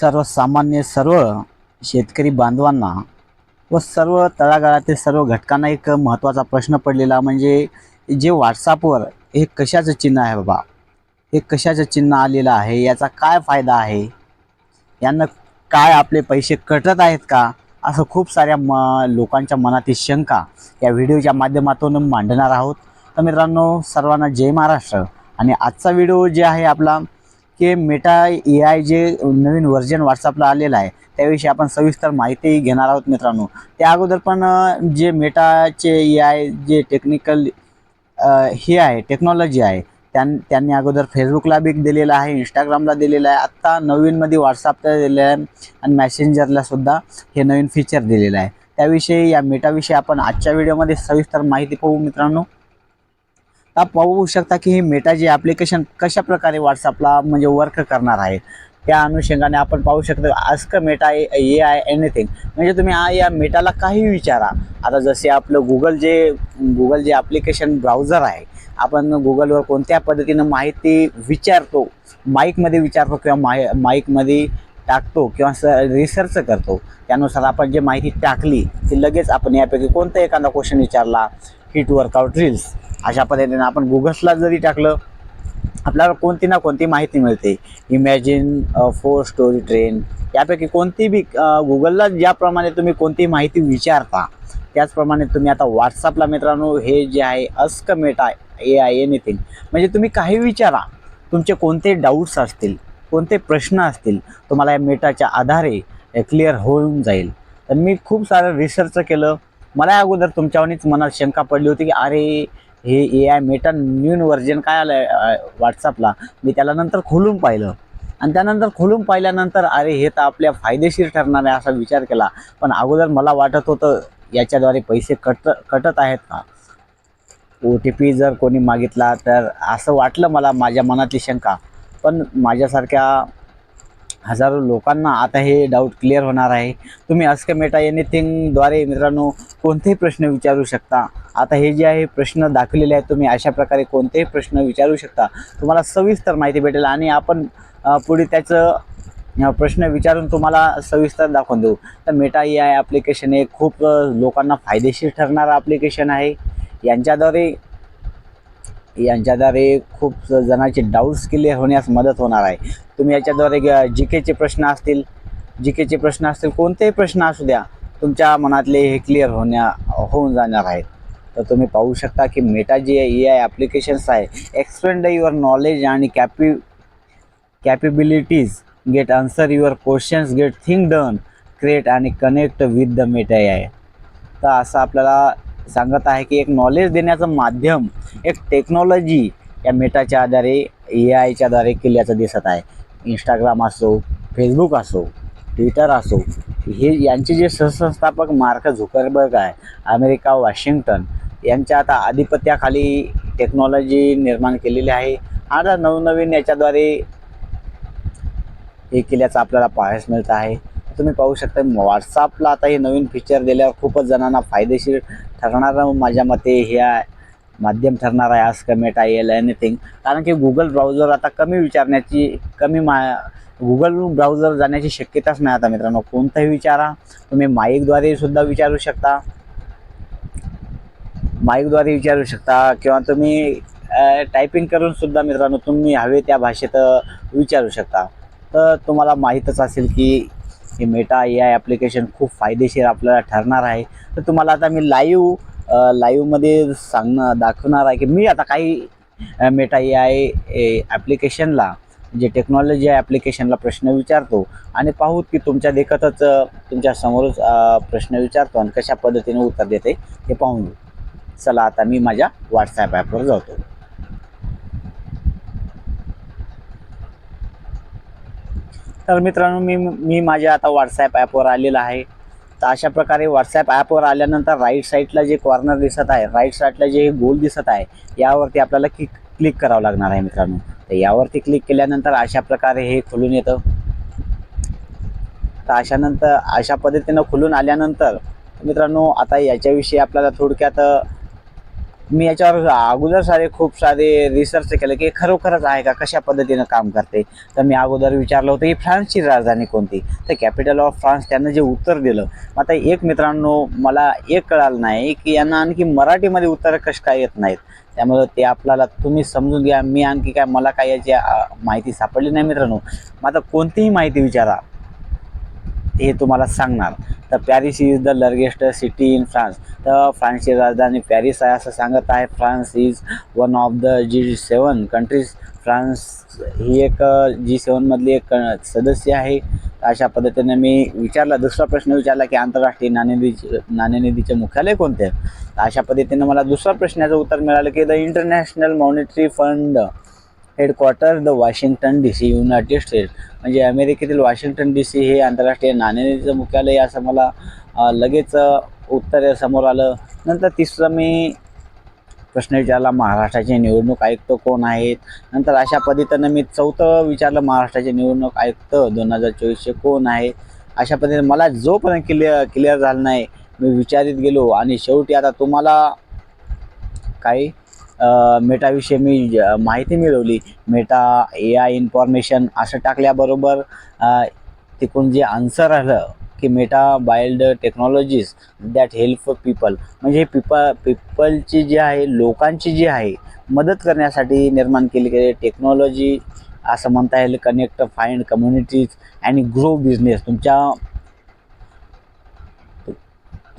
सर्वसामान्य सर्व शेतकरी बांधवांना व सर्व तळागाळातील सर्व घटकांना एक महत्त्वाचा प्रश्न पडलेला म्हणजे जे व्हॉट्सअपवर हे कशाचं चिन्ह आहे बाबा? हे कशाचं चिन्ह आलेलं आहे? याचा काय फायदा आहे? यांना काय आपले पैसे कटत आहेत का? असं खूप साऱ्या म लोकांच्या मनातील शंका या व्हिडिओच्या माध्यमातून मांडणार आहोत. तर मित्रांनो सर्वांना जय महाराष्ट्र. आणि आजचा व्हिडिओ जे आहे आपला की मेटा ए आय जे नवीन व्हर्जन व्हॉट्सअपला आलेलं आहे त्याविषयी आपण सविस्तर माहिती घेणार आहोत मित्रांनो. त्या अगोदर पण जे मेटाचे ए आय जे टेक्निकल हे आहे टेक्नॉलॉजी आहे त्यां त्यांनी अगोदर फेसबुकला बी दिलेलं आहे इंस्टाग्रामला दिलेलं आहे आत्ता नवीनमध्ये व्हॉट्सअपला दिलेलं आहे आणि मॅसेंजरला सुद्धा हे नवीन फीचर दिलेलं आहे. त्याविषयी या मेटाविषयी आपण आजच्या व्हिडिओमध्ये सविस्तर माहिती पाहू मित्रांनो. पाहू शकता की हे मेटा जे ॲप्लिकेशन कशा प्रकारे व्हॉट्सअपला म्हणजे वर्क करणार आहे त्या अनुषंगाने आपण पाहू शकतो ask Meta A I anything म्हणजे तुम्ही आ या मेटाला काही विचारा. आता जसे आपलं गुगल जे गुगल जे ॲप्लिकेशन ब्राउझर आहे आपण गुगलवर कोणत्या पद्धतीनं माहिती विचारतो माईकमध्ये विचारतो किंवा माय माईकमध्ये टाकतो किंवा स रिसर्च करतो त्यानुसार आपण जे माहिती टाकली ती लगेच आपण यापैकी कोणता एखादा क्वेश्चन विचारला हिट वर्कआउट रील्स अशा पद्धतीनं आपण गुगल्सला जरी टाकलं आपल्याला कोणती ना कोणती माहिती मिळते. इमॅजिन फोर स्टोरी ट्रेन यापैकी कोणती बी uh, गुगलला ज्याप्रमाणे तुम्ही कोणती माहिती विचारता त्याचप्रमाणे तुम्ही आता व्हॉट्सअपला मित्रांनो हे जे आहे ask Meta A I anything म्हणजे तुम्ही काही विचारा. तुमचे कोणते डाऊट्स असतील कोणते प्रश्न असतील तुम्हाला या मेटाच्या आधारे uh, क्लिअर होऊन जाईल. तर मी खूप सारं रिसर्च केलं. मला अगोदर तुमच्यावरच मनात शंका पडली होती की अरे हे A I Meta new version काय आलं आहे व्हॉट्सअपला मी त्याला नंतर खोलून पाहिलं. आणि त्यानंतर खोलून पाहिल्यानंतर अरे हे तर आपल्या फायदेशीर ठरणार आहे असा विचार केला. पण अगोदर मला वाटत होतं याच्याद्वारे पैसे कट कटत आहेत का? ओ टी पी जर कोणी मागितला तर असं वाटलं मला माझ्या मनातली शंका. पण माझ्यासारख्या हजारो लोकांना आता हे डाऊट क्लिअर होणार आहे. तुम्ही अस्क मेटा एनिथिंगद्वारे मित्रांनो कोणतेही प्रश्न विचारू शकता. आता हे जे आहे प्रश्न दाखवलेले आहेत तुम्ही अशा प्रकारे कोणतेही प्रश्न विचारू शकता. तुम्हाला सविस्तर माहिती भेटेल आणि आपण पुढे त्याचं प्रश्न विचारून तुम्हाला सविस्तर दाखवून देऊ. तर मेटा ए आय ॲप्लिकेशन हे खूप लोकांना फायदेशीर ठरणारं ॲप्लिकेशन आहे. यांच्याद्वारे यांच्याद्वारे खूप जणांचे डाऊट्स क्लिअर होण्यास मदत होणार आहे. तुम्ही याच्याद्वारे जी केचे प्रश्न असतील जी केचे प्रश्न असतील कोणतेही प्रश्न असू द्या तुमच्या मनातले हे क्लिअर होण्या होऊन जाणार आहेत. तर तुम्ही पाहू शकता की मेटा जे ए आय ॲप्लिकेशन्स आहे एक्सपेंड युअर नॉलेज आणि कॅपि capabilities get answer your questions get things done create आणि connect with the Meta A I तर असं आपल्याला सांगत आहे की एक नॉलेज देण्याचं माध्यम एक टेक्नॉलॉजी या मेटाच्या आधारे ए आयच्या आधारे केल्याचं दिसत आहे. इंस्टाग्राम असो फेसबुक असो ट्विटर असो हे यांचे जे सहसंस्थापक मार्क झुकरबर्ग आहे अमेरिका वॉशिंग्टन यांच्या आता आधिपत्याखाली टेक्नॉलॉजी निर्माण केलेली आहे. आता नवनवीन याच्याद्वारे हे केल्याचं आपल्याला पाहायला मिळत आहे. तुम्ही पाहू शकता व्हॉट्सअपला आता हे नवीन फीचर दिल्यावर खूपच जणांना फायदेशीर ठरणारं माझ्या मते हे माध्यम ठरणार आहे आज कमेट आय एल एनिथिंग कारण की गुगल ब्राउझर आता कमी विचारण्याची कमी मा गुगल ब्राउझर जाण्याची शक्यताच नाही आता मित्रांनो. कोणताही विचारा. तुम्ही माईकद्वारे सुद्धा विचारू शकता. माईकद्वारे विचारू शकता. किंवा तुम्ही टायपिंग करून सुद्धा मित्रांनो तुम्ही हवे त्या भाषेत विचारू शकता. तर तुम्हाला माहीतच असेल की हे मेटा ए आय ॲप्लिकेशन खूप फायदेशीर आपल्याला ठरणार आहे. तर तुम्हाला आता मी लाईव्ह लाईव्हमध्ये सांगणं दाखवणार आहे की मी आता काही मेटा ए आय ॲप्लिकेशनला जे टेक्नॉलॉजी आहे ॲप्लिकेशनला प्रश्न विचारतो आणि पाहू की तुमच्या देखतच तुमच्या समोरच प्रश्न विचारतो आणि कशा पद्धतीने उत्तर देते हे पाहून घेऊ. चला आता मी माझ्या व्हॉट्सॲप ॲपवर जातो. तर मित्रांनो मी मी माझ्या आता व्हॉट्सॲप ॲपवर आलेला आहे. तर अशा प्रकारे व्हॉट्सॲप ॲपवर आल्यानंतर राईट साईडला जे कॉर्नर दिसत आहे राईट साईडला जे गोल दिसत आहे यावरती आपल्याला क्लिक क्लिक करावं लागणार आहे मित्रांनो. तर यावरती क्लिक केल्यानंतर अशा प्रकारे हे खुलून येतं. तर अशानंतर अशा पद्धतीनं खुलून आल्यानंतर मित्रांनो आता याच्याविषयी आपल्याला थोडक्यात मी याच्यावर अगोदर सारे खूप सारे रिसर्च केलं की खरोखरच आहे का? कशा पद्धतीनं काम करते? तर मी अगोदर विचारलं होतं की फ्रान्सची राजधानी कोणती? तर कॅपिटल ऑफ फ्रान्स त्यांना जे उत्तर दिलं आता एक मित्रांनो मला एक कळालं नाही की यांना आणखी मराठीमध्ये उत्तरं कशी काय येत नाहीत. त्यामुळं ते आपल्याला तुम्ही समजून घ्या. मी आणखी काय मला काय याची माहिती सापडली नाही मित्रांनो. मग आता कोणतीही माहिती विचारा. हे तुम्हाला सांगणार. तर Paris is the largest city in France तर फ्रान्सची राजधानी पॅरिस आहे असं सांगत आहे. France is one of the G seven countries France ही एक जी सेवनमधली एक क- सदस्य आहे. अशा पद्धतीने मी विचारला. दुसरा प्रश्न विचारला की आंतरराष्ट्रीय नाणेनिधीचे नाणेनिधीचे मुख्यालय कोणते? आहे? तर अशा पद्धतीने मला दुसऱ्या प्रश्नाचं उत्तर मिळालं की the International Monetary Fund headquarter the Washington D C United States म्हणजे अमेरिकेतील वॉशिंग्टन डी सी हे आंतरराष्ट्रीय नाणेनिधीचं मुख्यालय असं मला लगेच उत्तर समोर आलं. नंतर तिसरं मी प्रश्न विचारला महाराष्ट्राचे निवडणूक आयुक्त कोण आहेत? नंतर अशा पद्धतीनं मी चौथं विचारलं महाराष्ट्राचे निवडणूक आयुक्त दोन हजार चोवीसचे कोण आहे अशा पद्धतीने मला जोपर्यंत क्लिअर क्लिअर झालं नाही मी विचारित गेलो. आणि शेवटी आता तुम्हाला काही मेटाविषयी मी माहिती मिळवली. मेटा ए आय इन्फॉर्मेशन असं टाकल्याबरोबर तिकडून जे आन्सर आलं की Meta build technologies that help people म्हणजे पीपल पीपलची जी आहे लोकांची जी आहे मदत करण्यासाठी निर्माण केली गेली टेक्नॉलॉजी असं म्हणता येईल कनेक्ट फाइंड कम्युनिटीज आणि ग्रो बिझनेस तुमच्या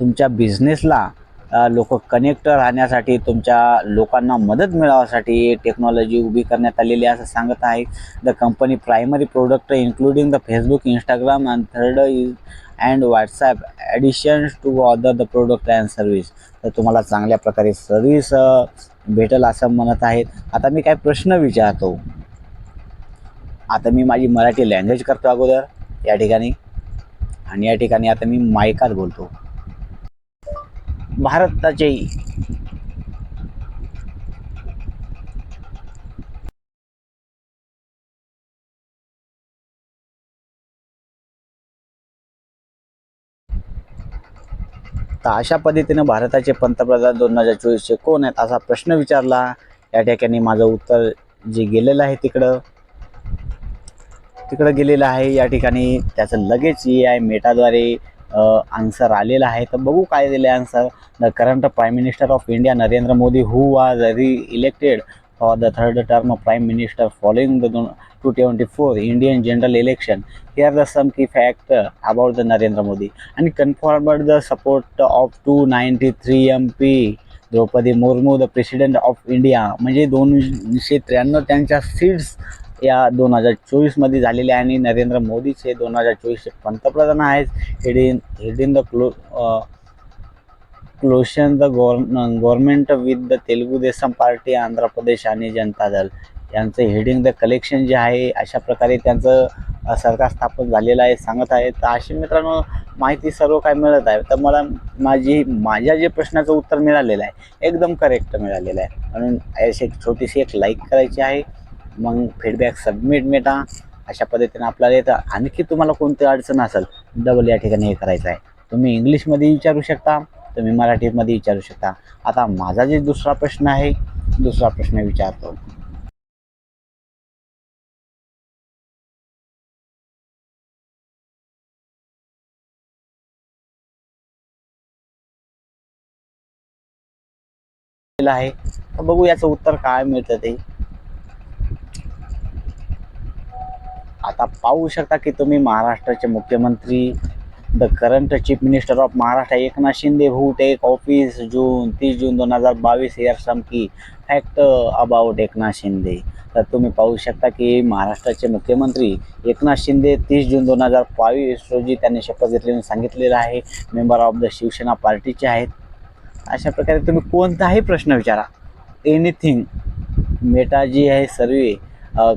तुमच्या बिझनेसला लोक कनेक्ट राहण्यासाठी तुमच्या लोकांना मदत मिळावासाठी टेक्नॉलॉजी उभी करण्यात आलेली असं सांगत आहे. The company primary product including the Facebook Instagram and Threads and WhatsApp additions to other the product and service तर तुम्हाला चांगल्या प्रकारे सर्व्हिस भेटेल असं म्हणत आहेत. आता मी काय प्रश्न विचारतो. आता मी माझी मराठी लँग्वेज करतो अगोदर या ठिकाणी. आणि या ठिकाणी आता मी मायकात बोलतो. भारताचे. तर अशा पद्धतीनं भारताचे पंतप्रधान दोन हजार चोवीसचे कोण आहेत असा प्रश्न विचारला. या ठिकाणी माझं उत्तर जे गेलेलं आहे तिकडं तिकडं गेलेलं आहे. या ठिकाणी त्याचं लगेच ए आय मेटाद्वारे आन्सर आलेलं आहे. तर बघू काय दिलं answer the current prime minister of India Narendra Modi who was reelected for the third term of prime minister following the दोन two twenty four Indian general election here the some key fact about the Narendra Modi आणि confirmed the support of two ninety three M P Droupadi Murmu the president of India म्हणजे दोनशे त्र्याण्णव त्यांच्या seats या दोन हजार चोवीसमध्ये झालेले आहे आणि नरेंद्र मोदीच हे दोन हजार चोवीसचे पंतप्रधान आहेत. Heading heading the clo coalition the govern government with the Telugu Desam Party Andhra Pradesh आणि जनता दल. यांचं हेडिंग द कलेक्शन जे आहे अशा प्रकारे त्यांचं सरकार स्थापन झालेलं आहे सांगत आहे तर अशी मित्रांनो माहिती सर्व काय मिळत आहे. तर मला माझी माझ्या जे प्रश्नाचं उत्तर मिळालेलं आहे एकदम करेक्ट मिळालेलं आहे. म्हणून अशी एक छोटीशी एक लाईक करायची आहे. मग फीडबॅक सबमिट मिटा. अशा पद्धतीने आपल्याला येतं. आणखी तुम्हाला कोणती अडचण असेल डबल या ठिकाणी हे करायचं आहे तुम्ही इंग्लिशमध्ये विचारू शकता तुम्ही मराठीमध्ये विचारू शकता. आता माझा जे दुसरा प्रश्न आहे दुसरा प्रश्न विचारतो. आहे. तर बघू याचं उत्तर काय मिळतं ते. आता पाहू शकता की तुम्ही महाराष्ट्राचे मुख्यमंत्री the current chief minister of Maharashtra Eknath Shinde who take office June तीस जून दोन हजार बावीस year some key fact about Eknath Shinde. तर तुम्ही पाहू शकता की महाराष्ट्राचे मुख्यमंत्री एकनाथ शिंदे तीस जून दोन हजार बावीस रोजी त्यांनी शपथ घेतल्याने सांगितलेलं आहे मेंबर ऑफ द शिवसेना पार्टीचे आहेत. अशा प्रकारे तुम्ही कोणताही प्रश्न विचारा. एनिथिंग मेटाजी आहे सर्वे.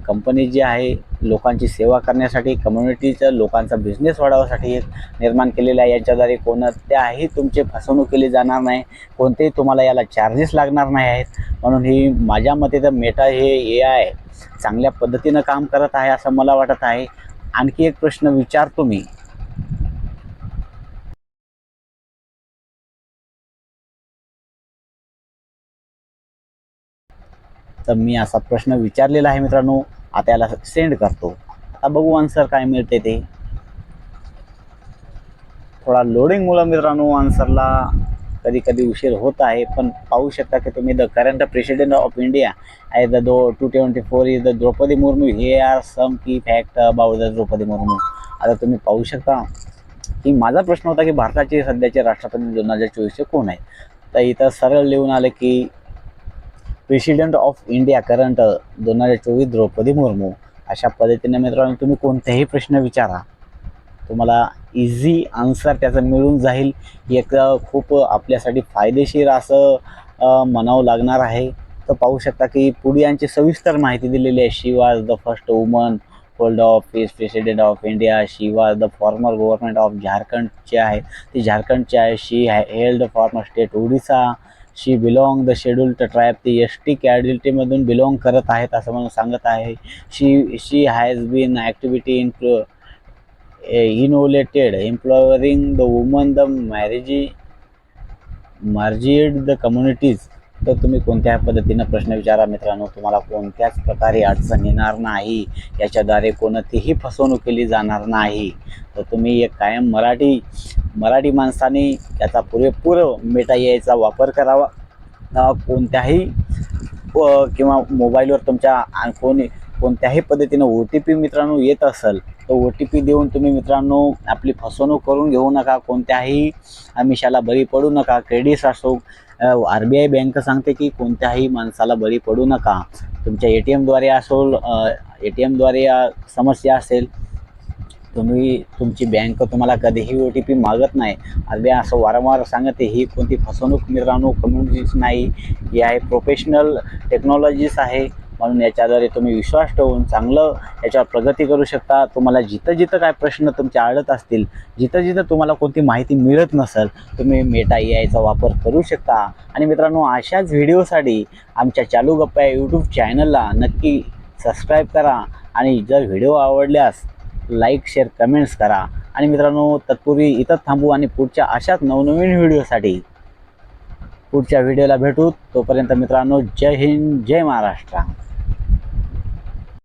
कंपनी जी आहे लोकांची सेवा करण्यासाठी कम्युनिटीचं लोकांचा बिझनेस वाढवण्यासाठी एक निर्माण केलेलं आहे. याच्याद्वारे कोणत्याही तुमची फसवणूक केली जाणार नाही. कोणतेही तुम्हाला याला चार्जेस लागणार नाही आहेत. म्हणून ही माझ्या मते तर मेटा हे ए आय चांगल्या पद्धतीनं काम करत आहे असं मला वाटत आहे. आणखी एक प्रश्न विचारतो मी. तर मी असा प्रश्न विचारलेला आहे मित्रांनो. आता याला सेंड करतो. आता बघू आन्सर काय मिळते ते. थोडा लोडिंगमुळं मित्रांनो आन्सरला कधी कधी उशीर होत आहे पण पाहू शकता की तुम्ही the current president of India आहे the though two twenty four is the Droupadi Murmu हे are some key fact about the Droupadi Murmu आता तुम्ही पाहू शकता की माझा प्रश्न होता की भारताचे सध्याचे राष्ट्रपती दोन हजार चोवीसचे कोण आहे तर इथं सरळ लिहून आलं की प्रेसिडेंट ऑफ इंडिया करंट दोन हजार चोवीस द्रौपदी मुर्मू. अशा पद्धतीने मित्रांनो तुम्ही कोणतेही प्रश्न विचारा. तुम्हाला इझी आन्सर त्याचं मिळून जाईल. एक खूप आपल्यासाठी फायदेशीर असं म्हणावं लागणार आहे. तर पाहू शकता की पुढे यांची सविस्तर माहिती दिलेली आहे. She was the first woman hold office president of India she was the former government of झारखंडचे आहे ती झारखंडचे आहे she held former state Odisha she belong the scheduled tribe ती एस टी कॅडिलिटीमधून बिलॉंग करत आहेत असं मला सांगत आहे. She she has been activity in इनोलेटेड empowering the woman the मॅरेजी मार्जिएड द कम्युनिटीज तर तुम्ही कोणत्या पद्धतीनं प्रश्न विचारा मित्रांनो तुम्हाला कोणत्याच प्रकारे अडचण येणार नाही. याच्याद्वारे कोणतीही फसवणूक केली जाणार नाही. तर तुम्ही एक कायम मराठी मराठी माणसाने याचा पुरेपूर मेटा यायचा वापर करावा. कोणत्याही किंवा मोबाईलवर तुमच्या कोणी कोणत्याही पद्धतीनं ओ टी पी मित्रांनो येत असेल तर ओ टी पी देऊन तुम्ही मित्रांनो आपली फसवणूक करून घेऊ नका. कोणत्याही आमिषाला बळी पडू नका. क्रेडिट्स असो आर बी आय बँक सांगते की कोणत्याही माणसाला बळी पडू नका. तुमच्या ए टी एमद्वारे असो ए टी एमद्वारे समस्या असेल तुम्ही तुमची बँक तुम्हाला कधीही ओ टी पी मागत नाही. आर बी आय असं वारंवार सांगते ही कोणती फसवणूक मित्रांनो कम्युनिटीज नाही. ही आहे प्रोफेशनल टेक्नॉलॉजीज आहे. म्हणून याच्याद्वारे तुम्ही विश्वास ठेवून चांगलं याच्यावर प्रगती करू शकता. तुम्हाला जिथं जिथं काय प्रश्न तुमचे आढळत असतील जिथं जिथं तुम्हाला कोणती माहिती मिळत नसेल तुम्ही मेटा ए आयचा वापर करू शकता. आणि मित्रांनो अशाच व्हिडिओसाठी आमच्या चालू गप्पा यूट्यूब चॅनलला नक्की सबस्क्राईब करा. आणि जर व्हिडिओ आवडल्यास लाईक शेअर कमेंट्स करा. आणि मित्रांनो तत्पूर्वी इथं थांबू आणि पुढच्या अशाच नवनवीन व्हिडिओसाठी पुढच्या व्हिडिओला भेटू. तोपर्यंत मित्रांनो जय हिंद जय महाराष्ट्र.